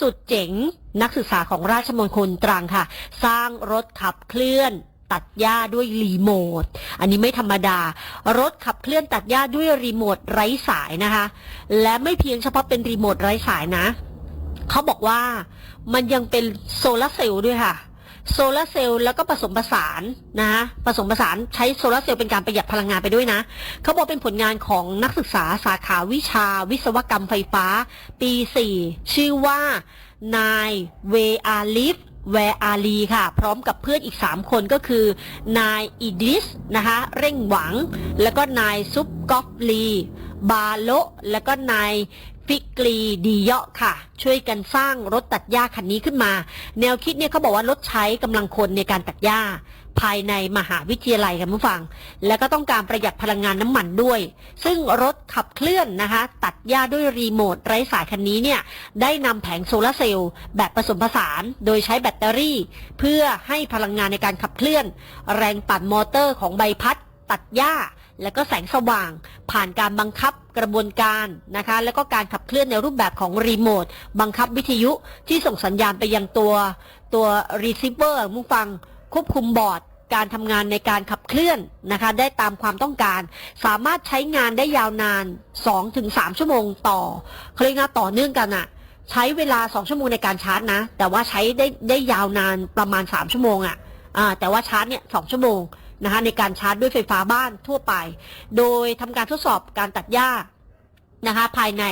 สุดเจ๋ง นักศึกษาของราชมงคลตรังค่ะ สร้างรถขับเคลื่อนตัดหญ้าด้วยรีโมท อันนี้ไม่ธรรมดา รถขับเคลื่อนตัดหญ้าด้วยรีโมทไร้สายนะคะ และไม่เพียงเฉพาะเป็นรีโมทไร้สายนะ เขาบอกว่ามันยังเป็นโซลาเซลล์ด้วยค่ะ โซลาร์เซลล์แล้วก็ผสมผสานนะคะผสมผสานใช้โซลาร์เซลล์เป็นการประหยัดพลังงานไปด้วยนะเขาบอกเป็นผลงานของนักศึกษาสาขาวิชาวิศวกรรมไฟฟ้า ปี 4 ชื่อว่านายเวอาลิฟแวอาลีค่ะ พร้อมกับเพื่อนอีก 3 คนก็คือนายอิดิสนะคะเร่งหวัง แล้วก็นายซุปกอฟลี บาโล แล้วก็นาย ฟิกรีดีเยาะค่ะ ช่วยกันสร้างรถตัดหญ้าคันนี้ขึ้นมา แนวคิดเนี่ยเขาบอกว่าลดใช้กำลังคนในการตัดหญ้า ภายในมหาวิทยาลัยกันผู้ฟัง แล้วก็ต้องการประหยัดพลังงานน้ำมันด้วย ซึ่งรถขับเคลื่อนนะคะ ตัดหญ้าด้วยรีโมทไร้สายคันนี้เนี่ยได้นำแผงโซลาร์เซลล์แบบผสมผสานโดยใช้แบตเตอรี่ เพื่อให้พลังงานในการขับเคลื่อน แรงปั่นมอเตอร์ของใบพัดตัดหญ้า แล้วก็แสงสว่าง ผ่านการบังคับกระบวนการนะคะ แล้วก็การขับเคลื่อนในรูปแบบของรีโมทบังคับวิทยุที่ส่งสัญญาณไปยังตัวตัวรีเซิเวอร์มุฟังควบคุมบอร์ดการทำงานในการขับเคลื่อนนะคะ ได้ตามความต้องการ สามารถใช้งานได้ยาวนาน 2-3 ชั่วโมงต่อเขาเรียกว่าต่อเนื่องกันอะใช้เวลา 2 ชั่วโมงในการชาร์จนะ แต่ว่าใช้ได้ได้ยาวนานประมาณ 3 ชั่วโมงอะอ่าแต่ว่าชาร์จเนี่ยสชั่วโมง นะคะในการชาร์จด้วยไฟฟ้าบ้านทั่วไป โดยทำการทดสอบการตัดหญ้านะคะภายใน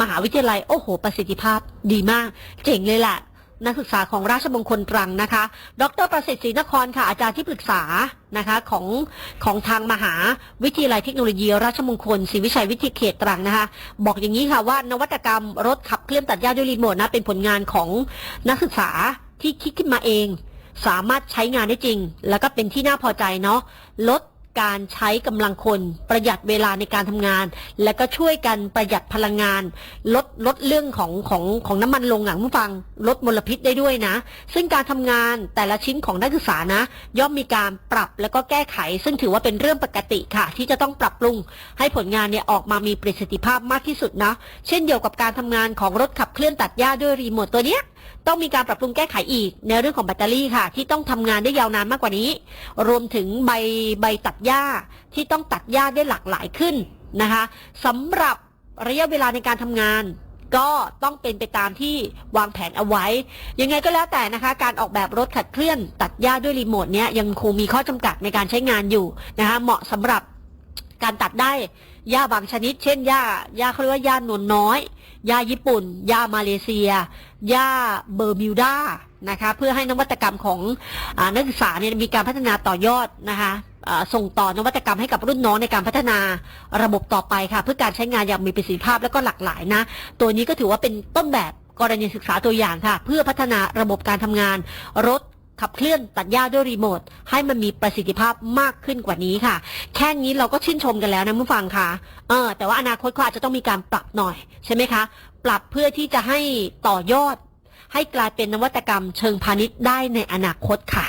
มหาวิทยาลัย โอ้โห ประสิทธิภาพดีมาก เจ๋งเลยแหละนักศึกษาของราชมงคลตรังนะคะ ดรประสิทธิ์ศรีนครค่ะ อาจารย์ที่ปรึกษานะคะของของทางมหาวิทยาลัยเทคโนโลยี ราชมงคลศรีวิชัยวิทยาเขตตรังนะคะ บอกอย่างนี้ค่ะว่านวัตกรรมรถขับเคลื่อนตัดหญ้าด้วยรีโมทนะเป็นผลงานของนักศึกษาที่คิดขึ้นมาเอง สามารถใช้งานได้จริง แล้วก็เป็นที่น่าพอใจเนาะลดการใช้กำลังคนประหยัดเวลาในการทำงาน และก็ช่วยกันประหยัดพลังงาน ลดลดเรื่องของของของน้ำมันลงอะผู้ฟัง ลดมลพิษได้ด้วยนะ ซึ่งการทำงานแต่ละชิ้นของนักศึกษานะ ย่อมมีการปรับแล้วก็แก้ไข ซึ่งถือว่าเป็นเรื่องปกติค่ะ ที่จะต้องปรับปรุง ให้ผลงานเนี่ยออกมามีประสิทธิภาพมากที่สุดนะ เช่นเดียวกับการทำงานของรถขับเคลื่อนตัดหญ้าด้วยรีโมทตัวเนี้ย ต้องมีการปรับปรุงแก้ไขอีก ในเรื่องของแบตเตอรี่ค่ะ ที่ต้องทำงานได้ยาวนานมากกว่านี้ รวมถึงใบใบตัดหญ้าที่ต้องตัดหญ้าได้หลากหลายขึ้นนะคะสำหรับระยะเวลาในการทำงานก็ต้องเป็นไปตามที่วางแผนเอาไว้ ยังไงก็แล้วแต่นะคะ การออกแบบรถขัดเคลื่อน ตัดหญ้าด้วยรีโมทเนี้ยยังคงมีข้อจำกัดในการใช้งานอยู่นะคะเหมาะสำหรับการตัดได้หญ้าบางชนิด เช่นหญ้าหญ้าเขาเรียกว่าหญ้านวลน้อย หญ้าญี่ปุ่นหญ้ามาเลเซียหญ้าเบอร์มิวดานะคะเพื่อให้นวัตกรรมของอนักศึกษาเนี่ยมีการพัฒนาต่อยอดนะคะส่งต่อนวัตกรรมให้กับรุ่นน้องในการพัฒนาระบบต่อไปค่ะ เพื่อการใช้งานอย่างมีประสิทธิภาพและก็หลากหลายนะ ตัวนี้ก็ถือว่าเป็นต้นแบบกรณีศึกษาตัวอย่างค่ะ เพื่อพัฒนาระบบการทำงานรถ ขับเคลื่อนตัดหญ้าด้วยรีโมทให้มันมีประสิทธิภาพมากขึ้นกว่านี้ค่ะ แค่นี้เราก็ชื่นชมกันแล้วนะผู้ฟังค่ะเออแต่ว่าอนาคตเขาอาจจะต้องมีการปรับหน่อยใช่ไหมคะ ปรับเพื่อที่จะให้ต่อยอด ให้กลายเป็นนวัตกรรมเชิงพาณิชย์ได้ในอนาคตค่ะ